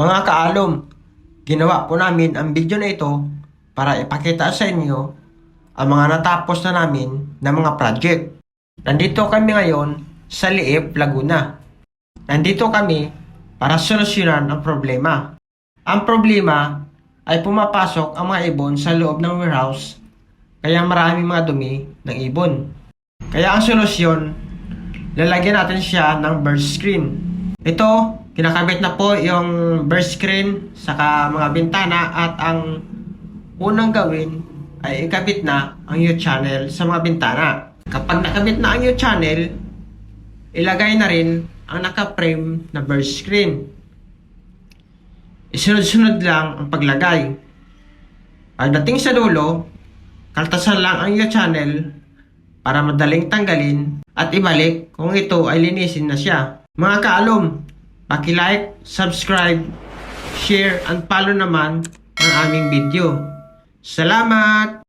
Mga kaalom, ginawa po namin ang video na ito para ipakita sa inyo ang mga natapos na namin na mga project. Nandito kami ngayon sa Liep, Laguna. Nandito kami para solusyonan ang problema. Ang problema ay pumapasok ang mga ibon sa loob ng warehouse kaya maraming mga dumi ng ibon. Kaya ang solusyon, lalagyan natin siya ng bird screen. Ito, kinakabit na po yung bird screen sa mga bintana at ang unang gawin ay ikabit na ang U-channel sa mga bintana. Kapag nakabit na ang U-channel, ilagay na rin ang naka-frame na bird screen. Isunod-sunod lang ang paglagay. Pagdating sa dulo, kaltasan lang ang U-channel para madaling tanggalin at ibalik kung ito ay linisin na siya. Mga kaalom, paki-like, subscribe, share, and follow naman ang aming video. Salamat!